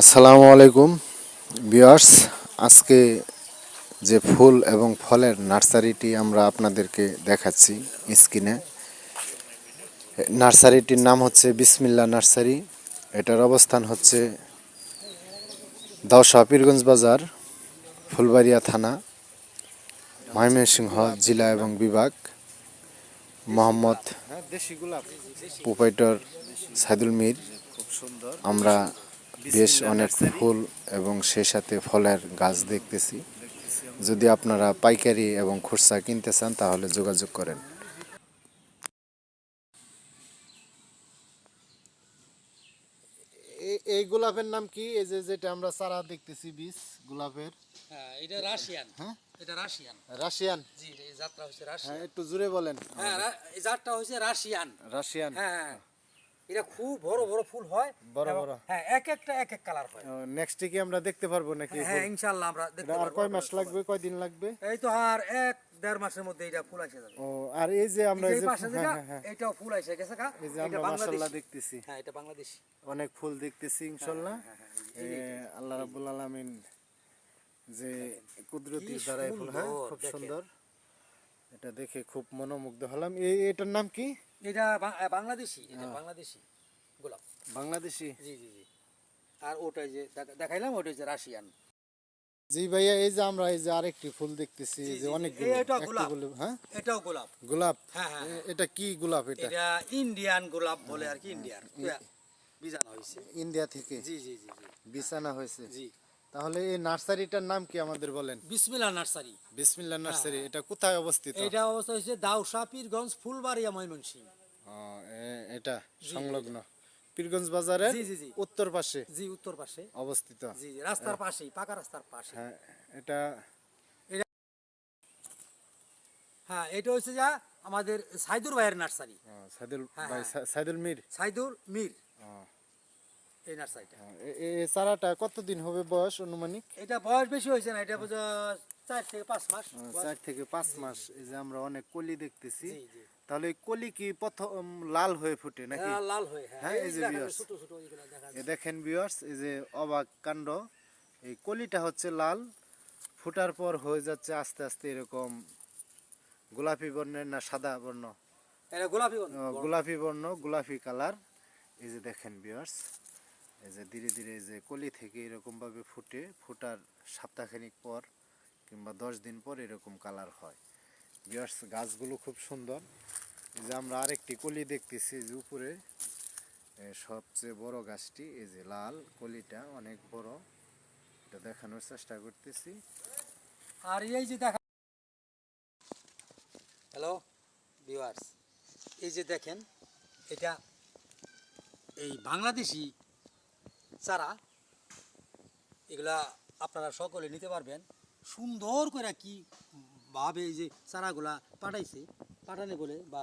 আসসালামু আলাইকুম বিয়ার্স আজকে যে ফুল এবং ফলের নার্সারিটি আমরা আপনাদেরকে দেখাচ্ছি স্ক্রিনে। নার্সারিটির নাম হচ্ছে বিসমিল্লা নার্সারি। এটার অবস্থান হচ্ছে দাওসা পীরগঞ্জ বাজার ফুলবাড়িয়া থানা ময়মনসিংহ জেলা এবং বিভাগ। মোহাম্মদ প্রোপাইটর সাইদুল মির। আমরা বেশ অনেক ফুল এবং সেই সাথে ফলের গাছ দেখতেছি। যদি আপনারা পাইকারি এবং খুচরা কিনতে চান তাহলে যোগাযোগ করেন। এই গোলাপের নাম কি? এই যে যেটা আমরা চারা দেখতেছি বীজ গোলাপের। হ্যাঁ এটা রাশিয়ান। হ্যাঁ? এটা রাশিয়ান। রাশিয়ান? জি এই যাত্রা হচ্ছে রাশিয়ান। হ্যাঁ একটু জুড়ে বলেন। হ্যাঁ এই জাতটা হচ্ছে রাশিয়ান। রাশিয়ান। হ্যাঁ হ্যাঁ। এটা খুব বড় বড় ফুল হয় বড় বড়। হ্যাঁ এক একটা এক এক কালার হয়। নেক্সট কি আমরা দেখতে পারব নাকি হ্যাঁ ইনশাআল্লাহ আমরা দেখতে আর কয় মাস লাগবে কয় দিন লাগবে? এই তো আর এক দেড় মাসের মধ্যে এটা ফুল এসে যাবে। ও আর এই যে আমরা এই পাশে হ্যাঁ, যেটা হ্যাঁ, হ্যাঁ। এটাও ফুল এসে গেছে কা এই যে আমরা মাশাআল্লাহ দেখতেছি। হ্যাঁ এটা বাংলাদেশ। অনেক ফুল দেখতেছি ইনশাল্লাহ হ্যাঁ, আল্লাহ রাব্বুল আলামিন যে কুদরতির কি দ্বারা ফুল হ্যাঁ খুব সুন্দর। এটা দেখে খুব মনোমুগ্ধ হলাম। এই এটার নাম কি? এটা বাংলাদেশি এটা হ্যাঁ। বাংলাদেশি গোলাপ। বাংলাদেশি? জি জি জি। আর ওটাই যে দেখাইলাম ওটাই যে রাশিয়ান। জি ভাইয়া এই যে আমরা এই যে আরেকটি ফুল দেখতেছি যে গোলাপ। গোলাপ, হ্যাঁ? এটাও গোলাপ। গোলাপ? হ্যাঁ, হ্যাঁ, এটা কি গোলাপ এটা? এটা ইন্ডিয়ান গোলাপ বলে আর কি ইন্ডিয়ার। বিজানো হয়েছে ইন্ডিয়া থেকে? জি জি জি জি। বিছানা হয়েছে জি। তাহলে এই নার্সারিটার নাম কি আমাদের বলেন? বিসমিল্লা নার্সারি। বিসমিল্লাহ নার্সারি এটা কোথায় অবস্থিত? এটা অবস্থা হয়েছে দাউসা পীরগঞ্জ ফুলবাড়িয়া ময়মনসিংহ। এটা সংলগ্ন। পীরগঞ্জ জি। উত্তর পাশে? জি উত্তর পাশে। অবস্থিত। জি রাস্তার পাশেই পাকা রাস্তার পাশে। হ্যাঁ এটা হ্যাঁ এটা হচ্ছে যা আমাদের সাইদুর ভাইয়ের নার্সারি। সাইদুল হ্যাঁ, ভাই হ্যাঁ। সাইদুল মির? সাইদুর মির। এই নার্সারিটা। এই চারাটা কতদিন হবে বয়স অনুমানিক? এটা বয়স বেশি হয়েছে না এটা বোঝা চার থেকে পাঁচ মাস চার থেকে পাঁচ মাস এই যে আমরা অনেক কলি দেখতেছি। তাহলে কলি কি প্রথম লাল হয়ে ফুটে নাকি? হ্যাঁ, লাল হয়ে হ্যাঁ। হ্যাঁ, এই যে দেখেন, বিয়ার্স। ভিউয়ার্স এই যে অবাক কাণ্ড। এই কলিটা হচ্ছে লাল ফুটার পর হয়ে যাচ্ছে আস্তে আস্তে এরকম গোলাপি বর্ণের না সাদা বর্ণ? গোলাপি বর্ণ। গোলাপি বর্ণ গোলাপি কালার। এই যে দেখেন ভিউয়ার্স এই যে ধীরে ধীরে এই যে কলি থেকে এরকমভাবে ফুটে ফুটার সপ্তাহখানিক পর কিংবা দশ দিন পর এরকম কালার হয়। ভিউয়ার্স গাছগুলো খুব সুন্দর। এই যে আমরা আরেকটি কলি দেখতেছি যে উপরে সবচেয়ে বড় গাছটি এই যে লাল কলিটা অনেক বড়। এটা দেখানোর চেষ্টা করতেছি। আর এই যে দেখা হ্যালো ভিউয়ার্স এই যে দেখেন এটা এই বাংলাদেশি চারা এগুলা আপনারা সকলে নিতে পারবেন। সুন্দর করে কি ভাবে এই যে চারাগুলা পাঠাইছে পাঠানে বলে বা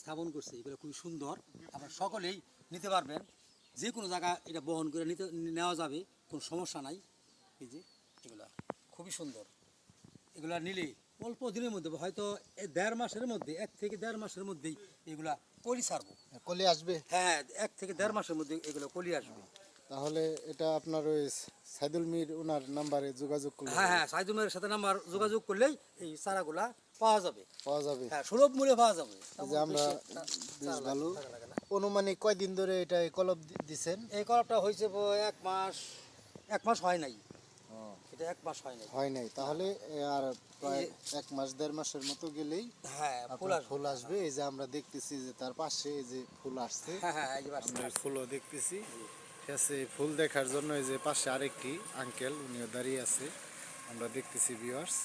স্থাপন করছে এগুলো খুবই সুন্দর। আপনারা সকলেই নিতে পারবেন। যে কোনো জায়গা এটা বহন করে নিতে নেওয়া যাবে কোনো সমস্যা নাই। এই যে এগুলা খুবই সুন্দর। এগুলা নিলে অল্প দিনের মধ্যে হয়তো দেড় মাসের মধ্যে এক থেকে দেড় মাসের মধ্যেই এগুলা কলি ছাড়বো। কলি আসবে। হ্যাঁ এক থেকে দেড় মাসের মধ্যে এগুলো কলি আসবে। তাহলে এটা আপনার ওই সাইদুল মির ওনার নাম্বারে যোগাযোগ করলে হ্যাঁ হ্যাঁ সাইদুমের সাথে নাম্বার যোগাযোগ করলেই এই চারাগুলা পাওয়া যাবে। পাওয়া যাবে। হ্যাঁ সুলভ মূল্যে পাওয়া যাবে। যে আমরা বেশ ভালো। অনুমানিক কয়দিন ধরে এটা এই কলব দিছেন? এই কলপটা হয়েছে ব- এক মাস এক মাস হয় নাই। এটা এক মাস হয় নাই। হয় নাই। তাহলে আর প্রায় এক মাস দেড় মাসের মতো গেলেই হ্যাঁ ফুল আপনার ফুল আসবে। এই যে আমরা দেখতেছি যে তার পাশে এই যে ফুল আসছে। হ্যাঁ হ্যাঁ ফুলও দেখতেছি। ঠিক আছে ফুল দেখার জন্য এই যে পাশে আরেকটি আঙ্কেল উনিও দাঁড়িয়ে আছে। আমরা দেখতেছি ভিউয়ার্স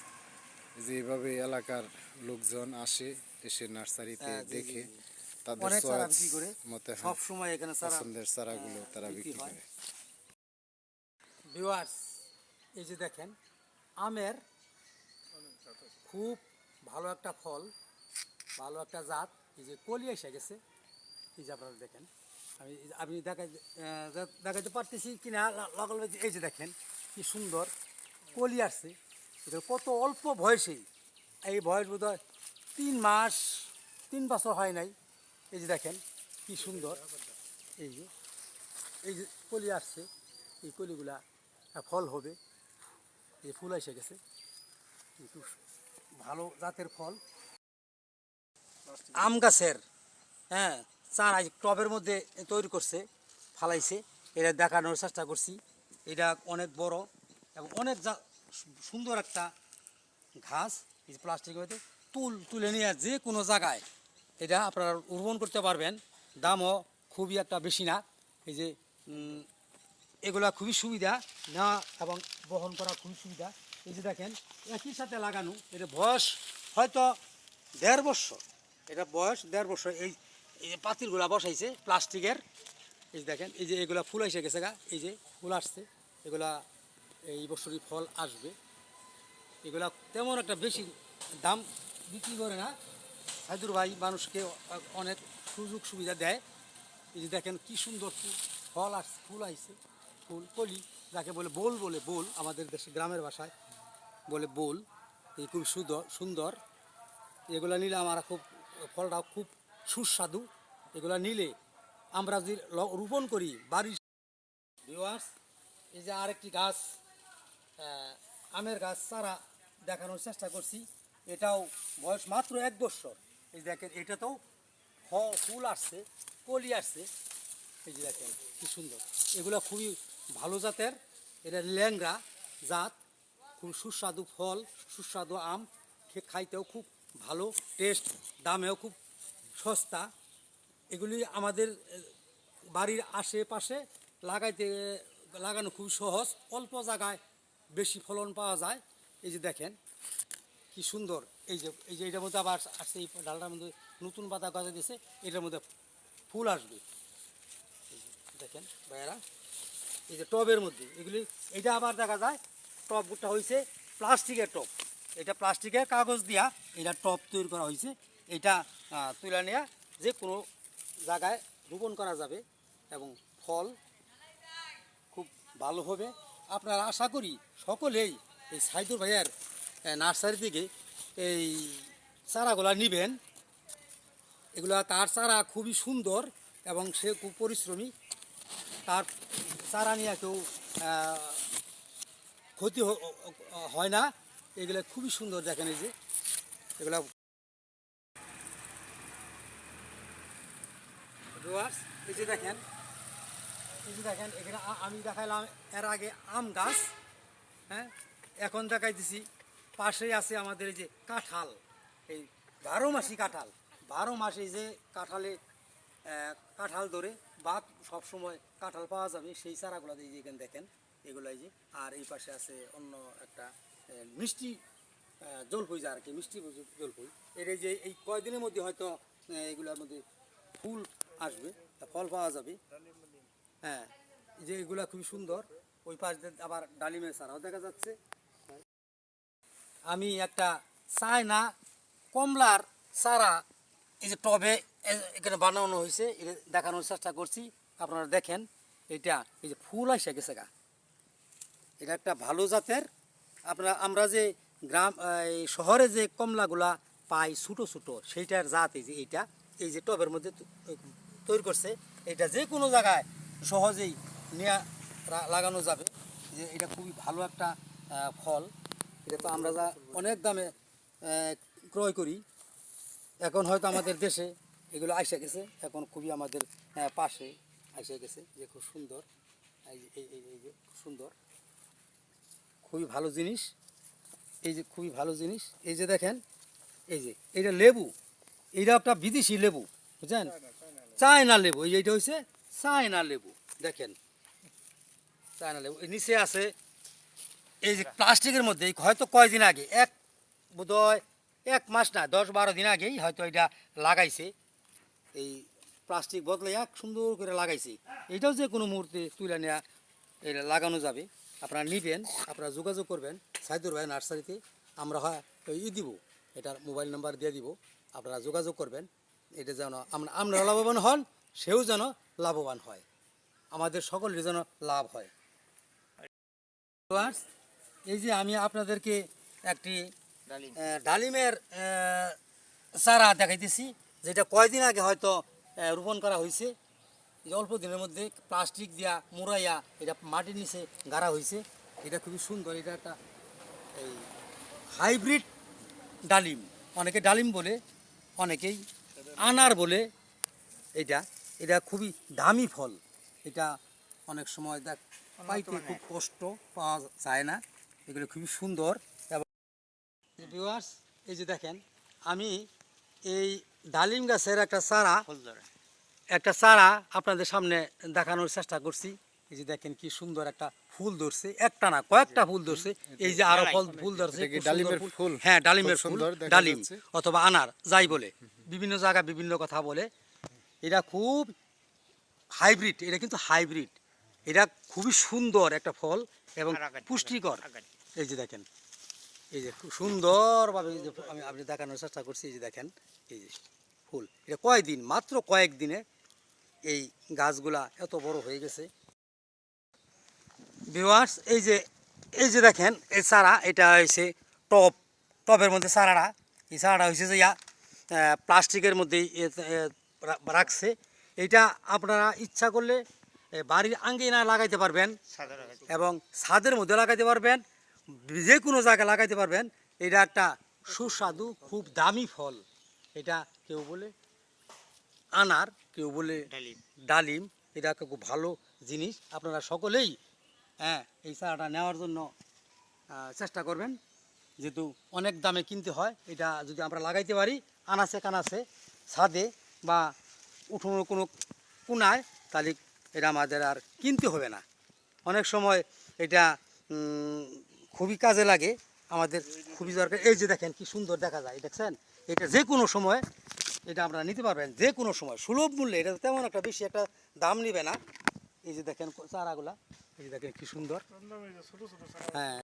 যে এইভাবে এলাকার লোকজন আসে এসে নার্সারিতে হ্যাঁ, দেখে। তাদের মতে সব সময় এখানে পছন্দের চারাগুলো হ্যাঁ, তারা বিক্রি। করে। ভিউয়ার্স এই যে দেখেন আমের খুব ভালো একটা ফল ভালো একটা জাত। এই যে কলি এসে গেছে। এই যে আপনারা দেখেন। আমি আমি দেখাই দেখাইতে পারতেছি কিনা লগল এই যে দেখেন, কি সুন্দর কলি আসছে। এটা কত অল্প বয়সেই। এই বয়স বোধ তিন মাস, তিন বছর হয় নাই। এই যে দেখেন, কি সুন্দর। এই যে এই যে কলি আসছে, এই কলিগুলা ফল হবে। এই ফুল এসে গেছে। কিন্তু ভালো জাতের ফল। আম গাছের হ্যাঁ। চারা টবের মধ্যে তৈরি করছে, ফালাইছে। এটা দেখানোর চেষ্টা করছি। এটা অনেক বড় এবং অনেক সুন্দর একটা ঘাস, এই যে প্লাস্টিকের তুল তুলে নিয়ে যে কোনো জায়গায় এটা আপনারা রোপণ করতে পারবেন। দামও খুবই একটা বেশি না। এই যে এগুলা খুবই সুবিধা না এবং বহন করা খুবই সুবিধা। এই যে দেখেন, একই সাথে লাগানো, এটা বয়স হয়তো দেড় বছর। এটা বয়স দেড় বছর। এই এই যে পাতিলগুলা বসাইছে, প্লাস্টিকের। এই যে দেখেন, এই যে এগুলা ফুল এসে গেছে গা, এই যে ফুল আসছে, এগুলা এই বছরই ফল আসবে। এগুলা তেমন একটা বেশি দাম বিক্রি করে না। সাইদুর ভাই মানুষকে অনেক সুযোগ সুবিধা দেয়। এই যে দেখেন কি সুন্দর ফুল আসছে ফুল আইছে। ফুল, কলি, যাকে বলে বোল বলে বোল, আমাদের দেশে গ্রামের ভাষায় বলে বোল। এই খুব সুন্দর সুন্দর। এগুলা নিলে আমরা খুব ফলটা খুব সুস্বাদু। এগুলা নিলে আমরা যদি রোপণ করি বাড়ির ভিউয়ার্স এই যে আরেকটি গাছ আমের গাছ চারা দেখানোর চেষ্টা করছি। এটাও বয়স মাত্র এক বছর। এই দেখেন এটাতেও ফ- ফুল আসছে, কলি আসছে। এই যে দেখেন, কি সুন্দর। এগুলো খুবই ভালো জাতের, এটা ল্যাংরা জাত, খুব সুস্বাদু ফল, সুস্বাদু আম খাইতেও খুব ভালো টেস্ট দামেও খুব সস্তা, এগুলি আমাদের বাড়ির আশেপাশে লাগাইতে, লাগানো খুব সহজ। অল্প জায়গায় বেশি ফলন পাওয়া যায়। এই যে দেখেন, কি সুন্দর। এই যে এই যে এটার মধ্যে আবার আসছে, এই ডালটার মধ্যে নতুন পাতা গজা দিয়েছে, এটার মধ্যে ফুল আসবে। দেখেন ভাইয়ারা, এই যে টবের মধ্যে, এগুলি, এটা আবার দেখা যায়, টবটা হয়েছে প্লাস্টিকের টব। এটা প্লাস্টিকের কাগজ দিয়া এটা টব তৈরি করা হয়েছে এটা তুলে নেওয়া যে কোনো জায়গায় রোপণ করা যাবে এবং ফল খুব ভালো হবে। আপনারা আশা করি সকলেই এই সাইদুর ভাইয়ের নার্সারি থেকে এই চারাগুলা নেবেন। এগুলা তার চারা খুবই সুন্দর এবং সে খুব পরিশ্রমী। তার চারা নিয়ে কেউ ক্ষতি হয় না। এগুলো খুবই সুন্দর দেখেন এই যে। এগুলা Viewers, এই যে দেখেন এই যে দেখেন এখানে আমি দেখাইলাম এর আগে আম গাছ হ্যাঁ? এখন দেখাইতেছি পাশেই আছে আমাদের এই যে কাঁঠাল এই বারো মাসি কাঁঠাল। বারো মাসে যে কাঁঠালে কাঁঠাল ধরে বা সবসময় কাঁঠাল পাওয়া যাবে সেই চারাগুলো এই যে এখানে দেখেন এগুলো যে। আর এই পাশে আছে অন্য একটা মিষ্টি জলপই যা আর কি মিষ্টি জলপই এর যে এই কয়দিনের মধ্যে হয়তো এগুলোর মধ্যে ফুল আসবে ফল পাওয়া যাবে। হ্যাঁ যে এগুলা খুবই সুন্দর, ওই পাশ দিয়ে আবার ডালিমের চারাও দেখা যাচ্ছে। আমি একটা চায়না কমলার চারা এই যে টবে এখানে বানানো হয়েছে, এটা দেখানোর চেষ্টা করছি, আপনারা দেখেন, এটা এই যে ফুল আসে গেছে গা। এটা একটা ভালো জাতের, আপনারা, আমরা যে গ্রাম, এই শহরে যে কমলাগুলা পাই ছোটো ছোটো, সেইটার জাত এই যে এইটা, এই যে টবের মধ্যে তৈরি করছে, এটা যে কোনো জায়গায় সহজেই নেওয়া লাগানো যাবে। যে এটা খুবই ভালো একটা ফল। এটা তো আমরা যা অনেক দামে ক্রয় করি। এখন হয়তো আমাদের দেশে এগুলো আইসা গেছে, এখন খুবই আমাদের পাশে আইসা গেছে, যে খুব সুন্দর। এই যে সুন্দর। খুবই ভালো জিনিস। এই যে খুবই ভালো জিনিস। এই যে দেখেন, এই যে, এটা লেবু। এইটা একটা বিদেশি লেবু, বুঝছেন? চায়না লেবু, এই যে এইটা হচ্ছে চায়না লেবু, দেখেন। চায়না লেবু নিচে আছে, এই যে প্লাস্টিকের মধ্যে হয়তো কয়দিন আগে, এক বোধহয় এক মাস না, দশ বারো দিন আগেই হয়তো এটা লাগাইছে। এই প্লাস্টিক বদলে এক সুন্দর করে লাগাইছে। এটাও যে কোনো মুহূর্তে তুলে নেওয়া এটা লাগানো যাবে। আপনারা নিবেন, আপনারা যোগাযোগ করবেন, সাইদুর ভাই নার্সারিতে, আমরা হয় ই দিব, এটার মোবাইল নাম্বার দিয়ে দিব। আপনারা যোগাযোগ করবেন এটা যেন আমরা আপনারা লাভবান হন সেও যেন লাভবান হয়। আমাদের সকলের যেন লাভ হয়। এই যে আমি আপনাদেরকে একটি ডালিমের চারা দেখাইতেছি যেটা কয়দিন আগে হয়তো রোপণ করা হয়েছে অল্প দিনের মধ্যে প্লাস্টিক দিয়া মোড়াইয়া এটা মাটির নিচে গাড়া হয়েছে এটা খুবই সুন্দর এটা একটা এই হাইব্রিড ডালিম। অনেকে ডালিম বলে অনেকেই আনার বলে এটা এটা খুবই দামি ফল। এটা অনেক সময় দেখ পাইতে খুব কষ্ট পাওয়া যায় না। এগুলো খুবই সুন্দর। এবং ভিউয়ার্স এই যে দেখেন আমি এই ডালিম গাছের একটা চারা একটা চারা আপনাদের সামনে দেখানোর চেষ্টা করছি। এই যে দেখেন কি সুন্দর একটা ফুল ধরছে একটা না কয়েকটা ফুল ধরছে এই যে আরও ফল ফুল ধরছে ডালিমের ফুল? হ্যাঁ ডালিমের ফুল ডালিম অথবা আনার যাই বলে। বিভিন্ন জায়গায় বিভিন্ন কথা বলে। এটা খুব হাইব্রিড এটা কিন্তু হাইব্রিড। এটা খুবই সুন্দর একটা ফল এবং পুষ্টিকর। এই যে দেখেন এই যে খুব সুন্দরভাবে যে আমি আপনি দেখানোর চেষ্টা করছি এই যে দেখেন এই যে ফুল। এটা কয়েকদিন মাত্র কয়েকদিনে এই গাছগুলা এত বড় হয়ে গেছে। ভিউয়ার্স এই যে এই যে দেখেন এই চারা এটা হয়েছে টপ টবের মধ্যে চারাটা। এই চারাটা হয়েছে যে ইয়া প্লাস্টিকের মধ্যে রাখছে। এটা আপনারা ইচ্ছা করলে বাড়ির আঙ্গিনা লাগাইতে পারবেন এবং ছাদের মধ্যে লাগাইতে পারবেন যে কোনো জায়গায় লাগাইতে পারবেন। এটা একটা সুস্বাদু খুব দামি ফল। এটা কেউ বলে আনার কেউ বলে ডালিম। এটা একটা খুব ভালো জিনিস। আপনারা সকলেই হ্যাঁ এই চারাটা নেওয়ার জন্য চেষ্টা করবেন। যেহেতু অনেক দামে কিনতে হয়, এটা যদি আমরা লাগাইতে পারি, আনাচে কানাচে, ছাদে বা উঠোনের কোনো কোনায়, তাহলে এটা আমাদের আর কিনতে হবে না। অনেক সময় এটা খুবই কাজে লাগে, আমাদের খুবই দরকার। এই যে দেখেন কি সুন্দর দেখা যায়, দেখছেন? এটা যে কোনো সময় এটা আপনারা নিতে পারবেন, যে কোনো সময়। সুলভ মূল্যে, এটা তেমন একটা বেশি একটা দাম নেবে না। এই যে দেখেন চারাগুলা। এই দেখেন কি সুন্দর। হ্যাঁ